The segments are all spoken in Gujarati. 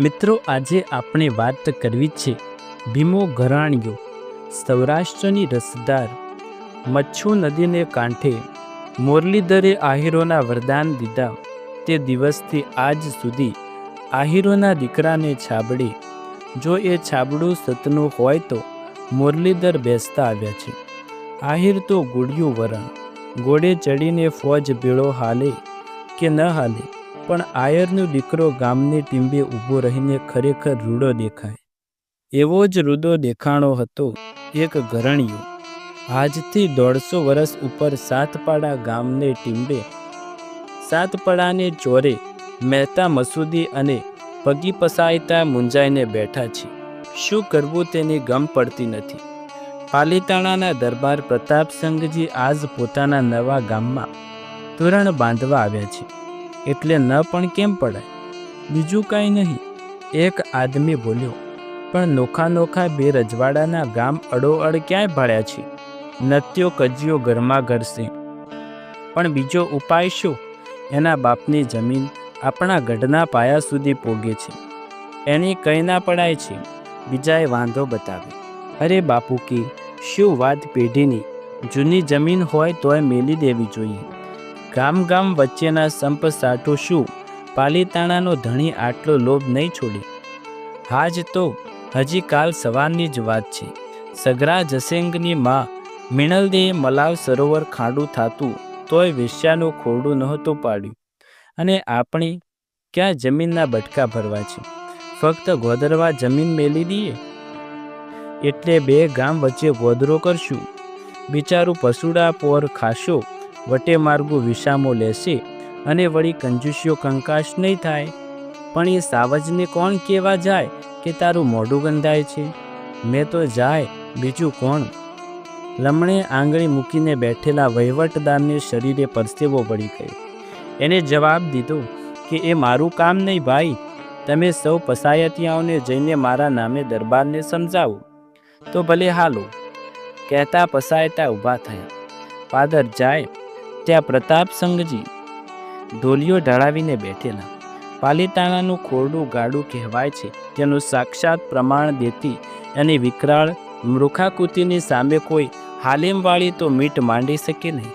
મિત્રો, આજે આપણે વાત કરવી છે ભીમો ઘરાણીયો સૌરાષ્ટ્રની રસદાર. મચ્છુ નદીને કાંઠે મોરલીધરે આહીરોના વરદાન દીધા. તે દિવસથી આજ સુધી આહીરોના દીકરાને છાબડે. જો એ છાબડું સતનું હોય તો મુરલીધર બેસતા આવ્યા છે. આહિર તો ગુડિયું વરણ. ઘોડે ચડીને ફોજ ભેળો હાલે કે ન હાલે? પણ આયરનો દીકરો ગામની ટીંબે ઊભો રહીને ખરેખર રૂડો દેખાય. એવો જ રૂડો દેખાણો હતો એક ઘરણિયો. આજથી દોઢસો વર્ષ ઉપર સાતપાડા ગામને ટીંબે. સાતપાડાને ચોરે મહેતા મસૂદી અને પગી પસાયતા મુંજાઈને બેઠા છે. શું કરવું તેની ગમ પડતી નથી. પાલીતાણાના દરબાર પ્રતાપસંગજી આજ પોતાના નવા ગામમાં તોરણ બાંધવા આવ્યા છે. એટલે ન પણ કેમ પડાય બીજું કાંઈ નહીં. એક આદમી બોલ્યો, પણ નોખા નોખા બે રજવાડાના ગામ અડોઅડ ક્યાંય ભાડ્યા છે? નત્યો કજિયો ઘરમાં ઘરશે. પણ બીજો ઉપાય શું? એના બાપની જમીન આપણા ગઢના પાયા સુધી પોગે છે. એની કંઈ ના પડાય છે. બીજાએ વાંધો બતાવ્યો, અરે બાપુ કે, શું વાત પેઢીની? જૂની જમીન હોય તોય મેલી દેવી જોઈએ. ગામ ગામ વચ્ચેના સંપ સાઠું શું? પાલીતાણાનો ધણી આટલો લોભ નહીં છોડી. હાજ તો હજી કાલ સવારની જ વાત છે. સગરા જસેંગની માં મિણલદેએ મલાવ સરોવર ખાડું થાતું, તોય વેશ્યાનું ખોરડું નહોતું પાડ્યું. અને આપણે ક્યાં જમીનના બટકા ભરવા છે? ફક્ત ગોદરવા જમીન મેલી દઈએ? એટલે બે ગામ વચ્ચે ગોદરો કરશું. બિચારું પશુડા પોર ખાશો. વટે માર્ગો વિસામો લેશે અને વળી કંજુસીઓ કંકાશ નહીં થાય. પણ એ સાવજને કોણ કહેવા જાય કે તારું મોઢું ગંધાય છે? મેં તો જાય, બીજું કોણ? લમણે આંગળી મૂકીને બેઠેલા વહીવટદારને શરીરે પરસેવો પડી ગયો. એને જવાબ દીધો કે, એ મારું કામ નહીં ભાઈ. તમે સૌ પસાયતિયાઓને જઈને મારા નામે દરબારને સમજાવો. તો ભલે હાલો, કહેતા પસાયતા ઊભા થયા. ફાધર જાય ત્યાં પ્રતાપસંગજી ઢોલિયો ઢળાવીને બેઠેલા. પાલીતાણાનું ખોરડું ગાડું કહેવાય છે. તેનું સાક્ષાત પ્રમાણ દેતી અને વિકરાળ મૃખાકૃતિની સામે કોઈ હાલેમવાળી તો મીટ માંડી શકે નહીં.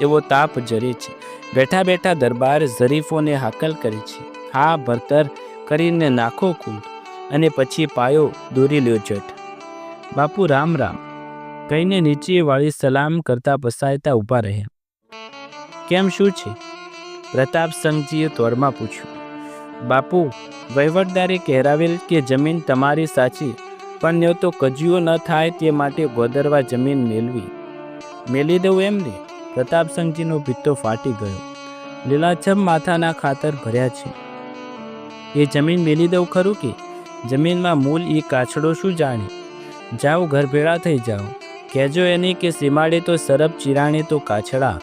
એવો તાપ જરે છે. બેઠા બેઠા દરબાર ઝરીફોને હાકલ કરે છે. હા, ભરતર કરીને નાખો કુંડ અને પછી પાયો દોરી લ્યો જટ. બાપુ રામ રામ. કહીને નીચે વાળી સલામ કરતા પસાયતા ઊભા રહ્યા. કેમ શું છે? પ્રતાપસંગજીએ તોરમાં પૂછ્યું. બાપુ, વહીવટદારે કહેરાવેલ કે જમીન તમારી સાચી, પણ ન્યો તો કજિયો ન થાય તે માટે ગોદરવા જમીન મેળવી મેલી દઉં એમને પ્રતાપસંગજીનો ભીત્તો ફાટી ગયો. લીલાછમ માથાના ખાતર ભર્યા છે. એ જમીન મેલી દઉં ખરું કે? જમીનમાં મૂલ એ કાછડો શું જાણે? જાઓ ઘર ભેળા થઈ જાઓ. કહેજો એની કે સીમાડે તો સરબ ચિરાણે તો કાછડા.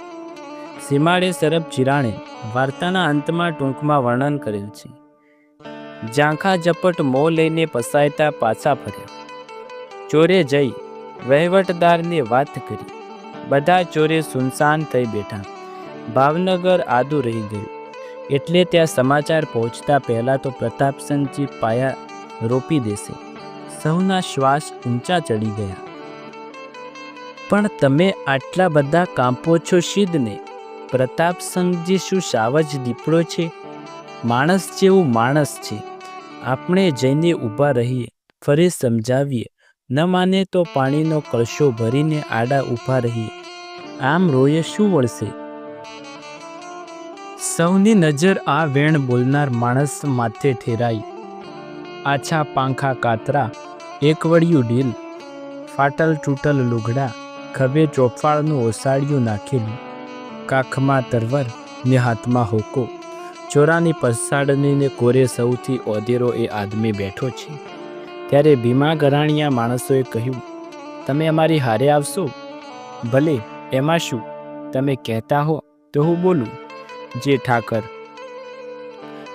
સીમાડે સરબ ચિરાણે વાર્તાના અંતમાં ટૂંકમાં વર્ણન કરેલ છે. ઝાંખા ઝપટ મો લઈને પસાયતા પાછા ફર્યા. ચોરે જઈ વહીવટદારને વાત કરી. બધા ચોરે સુનસાન થઈ બેઠા. ભાવનગર આદુ રહી ગયું. એટલે ત્યાં સમાચાર પહોંચતા પહેલાં તો પ્રતાપસિંહજી પાયા રોપી દેશે. સૌના શ્વાસ ઊંચા ચડી ગયા. પણ તમે આટલા બધા કાંપો છો સિદ્ધને પ્રતાપસંગજી શું સાવજ દીપડો છે, માણસ જેવું માણસ છે. આપણે જઈને ઊભા રહીએ, ફરી સમજાવીએ. ન માને તો પાણીનો કળશો ભરીને આડા ઊભા રહીએ. આમ રોયે શું વળશે? સૌની નજર આ વેણ બોલનાર માણસ માથે ઠેરાઈ. આછા પાંખા કાતરા એકવડિયું ઢીલ. ફાટલ તૂટલ લુગડા, ખભે ચોફાળનું ઓસાડિયું નાખેલું. કાખમાં તરવર ને હાથમાં હોકો. ચોરાની પસાડનીને કોરે સૌથી ઓધેરો એ આદમી બેઠો છે. ત્યારે ભીમા ગરાણીયા માણસોએ કહ્યું, તમે અમારી હારે આવશો? ભલે, એમાં શું? તમે કહેતા હો તો હું બોલું. જે ઠાકર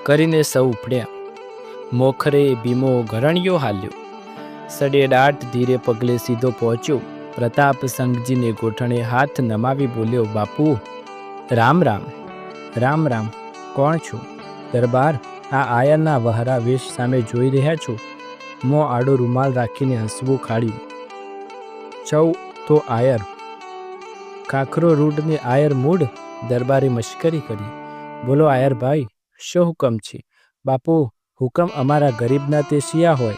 કરીને સૌ ઉપડ્યા. મોખરે ભીમો ઘરણિયો હાલ્યો. સડેડાટ ધીરે પગલે સીધો પહોંચ્યો. પ્રતાપ સંઘજીને ગોઠણે હાથ નમાવી બોલ્યો, બાપુ રામ રામ રામ રામ, કોણ છો? દરબાર, આ આયરના વહારા વેશ સામે જોઈ રહ્યા છો. મોં આડો રૂમાલ રાખીને હસવું ખાડ્યું. ચૌ, તો આયર. ખાખરો રૂડને આયર મૂડ, દરબારે મશ્કરી કરી. બોલો, આયર ભાઈ, શો હુકમ છે? બાપુ, હુકમ અમારા ગરીબના તે શિયા હોય.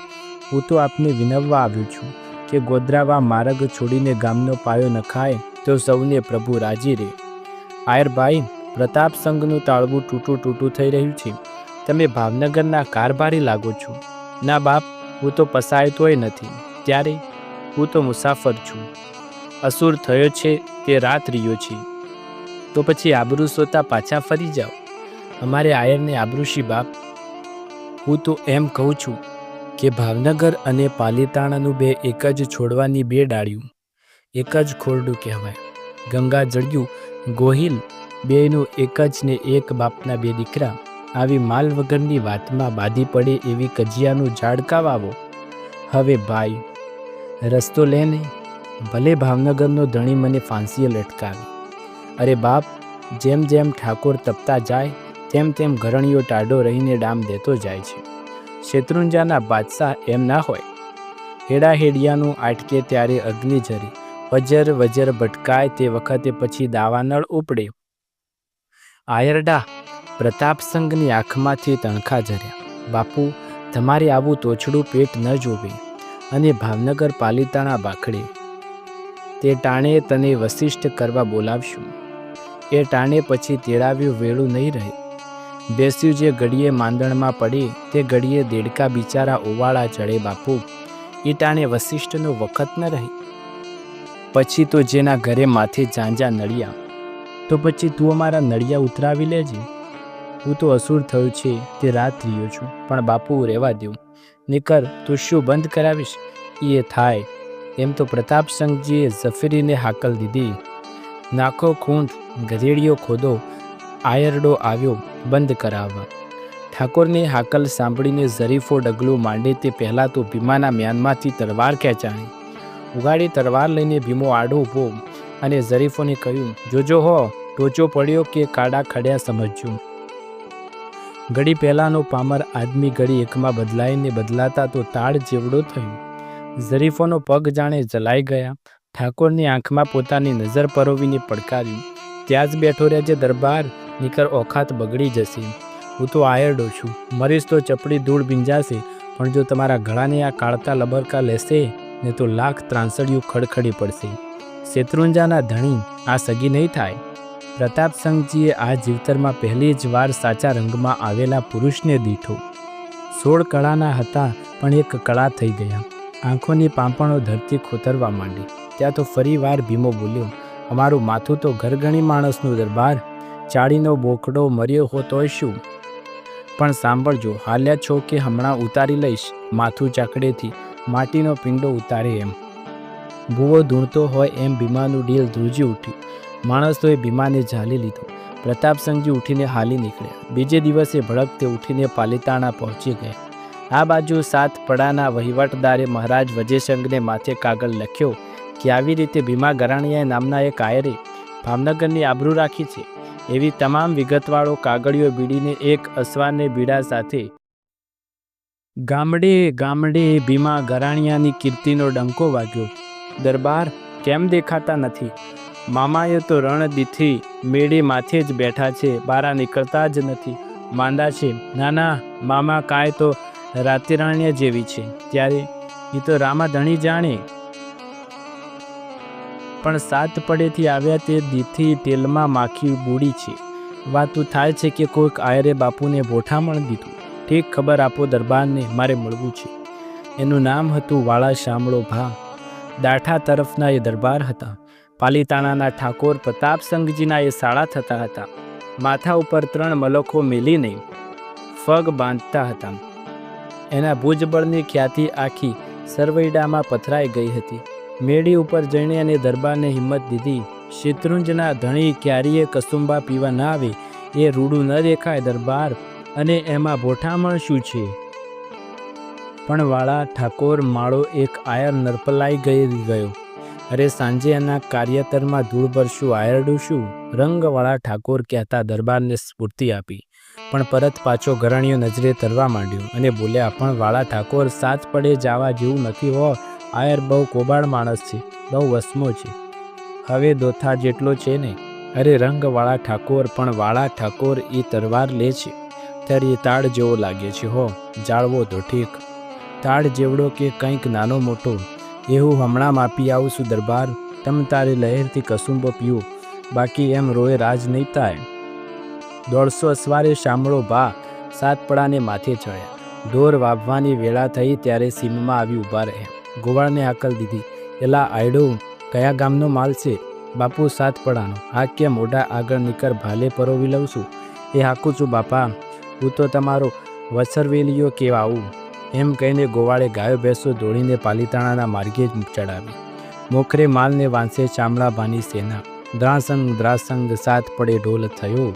હું તો આપને વિનવવા આવ્યો છું કે ગોધરાવા માર્ગ છોડીને ગામનો પાયો નખાય તો સૌને પ્રભુ રાજી રહે. આયર ભાઈ પ્રતાપ સંઘનું તાળવું તૂટું તૂટું થઈ રહ્યું છે. તમે ભાવનગરના કારભારી લાગો છો. ના બાપ, હું તો પસાયતોય નથી. ત્યારે હું તો મુસાફર છું. અસુર થયો છે તે રાત રહ્યો છે. તો પછી આબરૂ સોતા પાછા ફરી જાઓ. અમારે આયરને આબરૂશી બાપ. હું તો એમ કહું છું કે ભાવનગર અને પાલીતાણાનું બે એક જ છોડવાની બે ડાળિયું. એક જ ખોરડું કહેવાય. ગંગા જળિયું ગોહિલ બેયનું એક જ ને એક બાપના બે દીકરા આવી માલ વગરની વાતમાં બાધી પડે એવી કજિયાનું ઝાડકા વાવો હવે ભાઈ, રસ્તો લે ભલે ભાવનગરનો ધણી મને ફાંસીએ લટકાવે. અરે બાપ, જેમ જેમ ઠાકોર તપતા જાય, તેમ તેમ ઘરણીઓ ટાઢો રહીને ડામ દેતો જાય છે. શેત્રુંજાના બાદશાહ એમ ના હોય. હેડા હેડિયાનું આટકે ત્યારે અગ્નિ ઝરી. વજર વજર ભટકાય તે વખતે પછી દાવાનળ ઉપડે આયરડા પ્રતાપ સંઘની આંખમાંથી તણખા ઝર્યા. બાપુ, તમારે આવું તોછડું પેટ ન જોવે. અને ભાવનગર પાલિતાણા બાખડે તે ટાણે તને વશિષ્ઠ કરવા બોલાવશું. એ ટાણે પછી તેડાવ્યું વેળું નહીં રહે. બેસ્યું જે ઘડીએ માંદણમાં પડે તે ઘડીએ દેડકા બિચારા ઓવાળા ચડે બાપુ. એ ટાણે વશિષ્ઠનો વખત ન રહે. પછી તો જેના ઘરે માથે ઝાંઝા નળિયા. તો પછી તું અમારા નળિયા ઉતરાવી લેજે. હું તો અસુર થયું છે, તે રાત રહ્યો છું, પણ બાપુ રહેવા દઉં નિકર, તું શું બંધ કરાવીશ? એ થાય. એમ તો પ્રતાપ સંઘજીએ ઝફીરીને હાકલ દીધી. નાખો ખૂંટ ગધેડીઓ ખોદો, આયરડો આવ્યો, બંધ કરાવવા. ઠાકોરની હાકલ સાંભળીને ઝરીફો ડગલું માંડે તે પહેલાં તો ભીમાના મ્યાનમાંથી તલવાર ખેંચાણી. ઉગાડી તરવાર લઈને ભીમો આડો ઊભો અને ઝરીફોને કહ્યું, જોજો હો, ટોચો પડ્યો કે કાડા ખડ્યા સમજજો ઘડી પહેલાંનો પામર આદમી ઘડી એકમાં બદલાઈને બદલાતા તો તાળ જેવડો થયો. ઝરીફોનો પગ જાણે જલાઈ ગયા. ઠાકોરની આંખમાં પોતાની નજર પરોવીને પડકાર્યું. ત્યાં જ બેઠો જે દરબાર, નીકર ઓખાત બગડી જશે. હું તો આયરડો છું. મરીશ તો ચપડી ધૂળ ભીંજાશે. પણ જો તમારા ગળાને આ કાળતા લબરકા લેશે ને તો લાખ ત્રાંસળિયું ખડખડી પડશે. શેત્રુંજાના ધણી આ સગી નહીં થાય. પ્રતાપ સંઘજીએ આ જીવતરમાં પહેલી જ વાર સાચા રંગમાં આવેલા પુરુષને દીઠો. સોળ કળાના હતા, પણ એક કળા થઈ ગયા. આંખોની પાંપણો ધરતી ખોતરવા માંડી. ત્યાં તો ફરી વાર ભીમો બોલ્યો, અમારું માથું તો ઘરગણી માણસનું દરબાર. ચાળીનો બોકડો મર્યો હો તોય શું? પણ સાંભળજો, હાલ્યા છો કે હમણાં ઉતારી લઈશ, માથું ચાકડેથી. માટીનો પિંડો ઉતારે એમ. ભૂવો ધૂણતો હોય એમ ભીમાનું ડીલ ધ્રુજી ઉઠ્યું. માણસોએ ભીમાને ઝાલી લીધો. પ્રતાપસંઘજી ઉઠીને હાલી નીકળ્યા. બીજે દિવસે ભડકતે ઉઠીને પાલિતાણા પહોંચી ગયા. આ બાજુ સાત પડાના વહીવટદારે મહારાજ વજયસંઘને માથે કાગળ લખ્યો કે આવી રીતે ભીમા ગરાણીયા નામના એક આયરે ભાવનગરની આબરૂ રાખી છે? એવી તમામ વિગતવાળો કાગળીઓ બીડીને એક અસવાને બીડા સાથે ગામડે ગામડે ભીમા ગરાણિયાની કીર્તિનો ડંકો વાગ્યો. દરબાર કેમ દેખાતા નથી? મામાએ તો રણદીથી મેળે માથે જ બેઠા છે, બારા નીકળતા જ નથી. માંદા છે. નાના મામા કાંઈ તો રાતિરાણ્ય જેવી છે. ત્યારે એ તો રામાધણી જાણે. પણ સાત પડેથી આવ્યા તે દીથી તેલમાં માખી બૂડી છે. વાતું થાય છે કે કોઈક આયરે બાપુને ભોઠામણ દીધું. ઠીક ખબર આપો દરબારને, મારે મળવું છે. એનું નામ હતું વાળા શામળો ભા. દાઠા તરફના એ દરબાર હતા. પાલીતાણાના ઠાકોર પ્રતાપસંઘજીના એ શાળા થતા હતા. માથા ઉપર ત્રણ મલખો મેલીને ફગ બાંધતા હતા. એના ભુજબળની ખ્યાતિ આખી સરવૈડામાં પથરાઈ ગઈ હતી. મેળી ઉપર જઈને અને દરબારને હિંમત દીધી. શેત્રુંજના ધણી ક્યારેય કસુંબા પીવા ના આવે એ રૂડું ન દેખાય દરબાર અને એમાં ભોઠામણ શું છે? પણ વાળા ઠાકોર માળો એક આયર નરપલાઈ ગઈ ગયો. અરે સાંજે એના કાર્યતરમાં ધૂળ ભરશું આયરડું શું રંગવાળા ઠાકોર કહેતા દરબારને સ્ફૂર્તિ આપી. પણ પરત પાછો ઘરણીઓ નજરે તરવા માંડ્યો અને બોલ્યા, પણ વાળા ઠાકોર, સાત પડે જવા જેવું નથી હો આયર બહુ કોબાળ માણસ છે, બહુ વસમો છે. હવે દોથા જેટલો છે ને? અરે રંગવાળા ઠાકોર, પણ વાળા ઠાકોર એ તરવાર લે છે. ત્યારે એ તાળ જેવો લાગે છે, હો, જાળવો તો ઠીક. તાળ જેવડો કે કંઈક નાનો મોટો, એવું હમણાં માપી આવું છું દરબાર, તમ તારે લહેરથી કસુંબો પીવું, બાકી એમ રોય રાજ નહીં થાય. દોઢસો અસવારે શામળો ભા સાતપડાને માથે ચડ્યા. ઢોર વાવવાની વેળા થઈ ત્યારે સીમમાં આવી ઊભા રહે ગોવાળને હાકલ દીધી. એલા આયડો, કયા ગામનો માલ છે? બાપુ સાતપડાનો હા કે મોઢા આગળ નીકળ ભાલે પરોવી લઉં છું? એ હાકું છું, બાપા હું તો તમારો વસરવેલીઓ કેવા આવું એમ કહીને ગોવાળે ગાયો ભેંસો દોડીને પાલીતાણાના માર્ગે જ ચડાવી. મોખરે માલને વાંસે ચામડા બાની સેના. દ્રાસંગ દ્રાસંગ, સાત પડે ઢોલ થયો.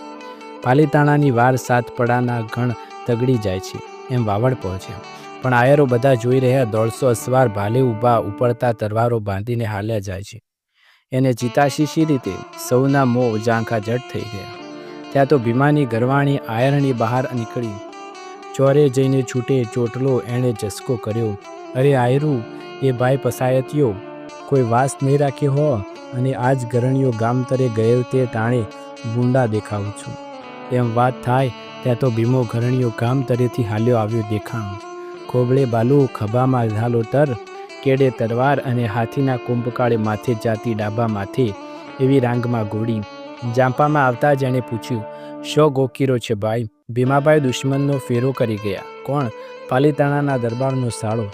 પાલીતાણાની વાર સાત પડાના ગણ તગડી જાય છે, એમ વાવડ પહોંચ્યા પણ આયરો બધા જોઈ રહ્યા દોઢસો અસવાર ભાલે ઊભા ઉપડતા તરવારો બાંધીને હાલ્યા જાય છે. એને ચિતાશીશી રીતે સૌના મોં ઝાંખા જટ થઈ ગયા. ત્યાં તો ભીમાની ગરવાણી આયરણી બહાર નીકળી. ચોરે જઈને છૂટે ચોટલો એણે જસકો કર્યો. અરે આયરું, એ ભાઈ પસાયતીઓ કોઈ વાસ નહીં રાખ્યો હો અને આજ ગરણીઓ ગામ તરે ગયેલ તે ટાણે ગુંડા દેખાવું છું. એમ વાત થાય ત્યાં તો ભીમો ઘરણીઓ ગામ તરેથી હાલ્યો આવ્યો દેખાણ. ખોબળે બાલુ ખભામાં ઝાલો તર, કેડે તરવાર અને હાથીના કુંભકાળે માથે જાતી ડાબા માથે એવી રાંગમાં ગોળી. જાંપામાં આવતા જ એણે પૂછ્યું, શો ગોકીરો છે ભાઈ? ભીમાભાઈ દુશ્મનનો ફેરો કરી ગયા. કોણ? પાલીતાણાના દરબારનો સાળો.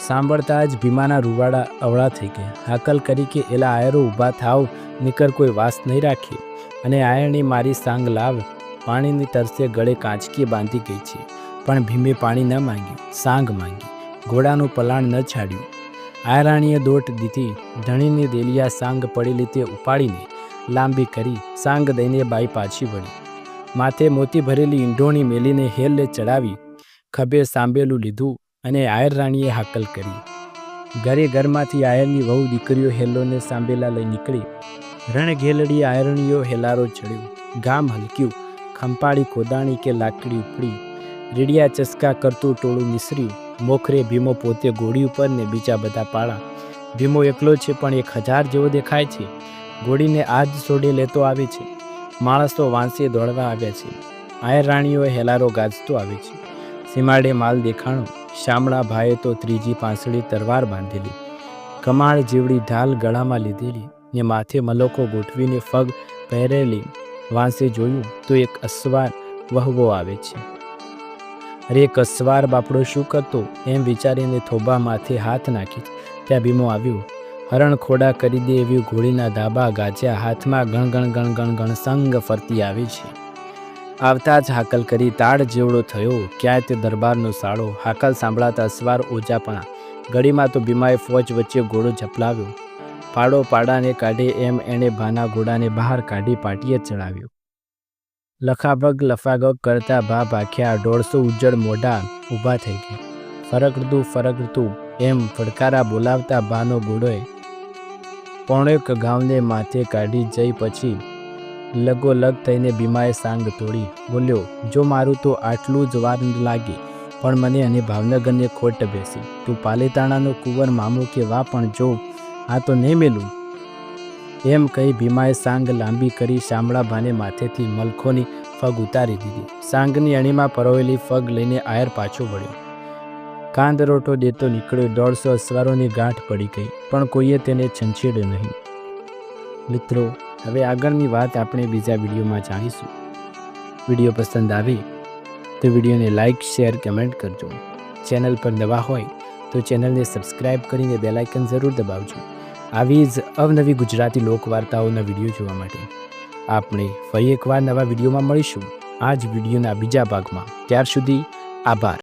સાંભળતા જ ભીમાના રૂવાડા અવળા થઈ ગયા. હાકલ કરી કે, એલા આયરો ઊભા થાવ, નીકર કોઈ વાસ નહીં રાખી. અને આયરની મારી સાંગ લાવ, પાણીની તરસે ગળે કાંચકી બાંધી ગઈ છે. પણ ભીમે પાણી ન માંગ્યું, સાંગ માંગી. ઘોડાનું પલાણ ન છાડ્યું. આયરાણીએ દોટ દીધી, ધણીની દેલિયા સાંગ પડેલી તે ઉપાડીને લાંબી કરી સાંગ દઈને બાઈ પાછી વળી. માથે મોતી ભરેલી ઈંઢોણી મેલીને હેલે ચડાવી, ખભે સાંભેલું લીધું અને આયર રાણીએ હાકલ કરી. ઘરે ઘરમાંથી આયરની વહુ દીકરીઓ હેલોને સાંભેલા લઈ નીકળી. રણઘેલડી આયરણીઓ હેલારો ચડ્યો, ગામ હલક્યું, ખંપાળી ખોદાણી કે લાકડી ઉપડી. રીડિયા ચસકા કરતું ટોળું નિસર્યું, મોખરે ભીમો પોતે ઘોડી ઉપર ને બીજા બધા પાળા. ભીમો એકલો છે પણ એક હજાર જેવો દેખાય છે. ઘોડીને આજ છોડી લેતો આવે છે. માણસો વાંસી દોડવા આવ્યા છે. આયર રાણીઓએ હેલારો ગાજતો આવે છે. સીમાડે માલ દેખાણો. શામળા ભાઈએ તો ત્રીજી પાંસળી તરવાર બાંધેલી. કમાળ જેવડી ઢાલ ગળામાં લીધેલી ને માથે મલકો ગોઠવીને ફગ પહેરેલી. વાંસે જોયું તો એક અસવાર વહવો આવે છે. અરે એક અસવાર બાપડો શું કરતો? એમ વિચારીને થોબા માથે હાથ નાખી. ત્યાં ભીમો આવ્યો. હરણ ખોડા કરી દે એવી ઘોડીના ધાબા ગાજ્યા હાથમાં ગણ ગણ ગણ ગણ ગણ સંગ ફરતી આવી છે. આવતા જ હાકલ કરી તાળ જેવડો થયો, ક્યાંય તે દરબારનો સાળો. હાકલ સાંભળાતા અસવાર ઓજાપણા. ગળીમાં તો ભીમાએ ફોજ વચ્ચે ઘોડો ઝપલાવ્યો. પાડો પાડાને કાઢે એમ એણે ભાના ઘોડાને બહાર કાઢી પાટીએ ચડાવ્યો. લખાભગ લફાગગ કરતા ભા ભાખ્યા દોઢસો ઉજ્જડ મોઢા ઊભા થઈ ગયા. ફરકડતું ફરકડતું એમ ફડકારા બોલાવતા ભાનો ઘોડોએ પોણેક ગામને માથે કાઢી જઈ પછી લગોલગ થઈને ભીમાએ સાંગ તોડી. બોલ્યો, જો મારું તો આટલું જ વાર લાગે, પણ મને અને ભાવનગરને ખોટ બેસી. તું પાલીતાણાનો કુંવર મામો કે વા, પણ જો આ તો નહીં મેલું. એમ કહી ભીમાએ સાંગ લાંબી કરી શામળા ભાને માથેથી મલખોની ફગ ઉતારી દીધી. સાંગની અણીમાં પરોવેલી ફગ લઈને આયર પાછો વળ્યો. કાંદ રોટો દેતો નીકળ્યો, દોઢસો અસવારોની ગાંઠ પડી ગઈ, પણ કોઈએ તેને છંછેડ્યો નહીં. મિત્રો, હવે આગળની વાત આપણે બીજા વિડીયોમાં જાણીશું. વીડિયો પસંદ આવે તો વિડીયોને લાઇક શેર, કમેન્ટ કરજો. ચેનલ પર નવા હોય તો ચેનલને સબસ્ક્રાઇબ કરીને બેલાઇકન જરૂર દબાવજો. આવી જ અવનવી ગુજરાતી લોકવાર્તાઓના વીડિયો જોવા માટે આપણે ફરી એકવાર નવા વિડીયોમાં મળીશું. આ જ વિડીયોના બીજા ભાગમાં. ત્યાર સુધી આભાર.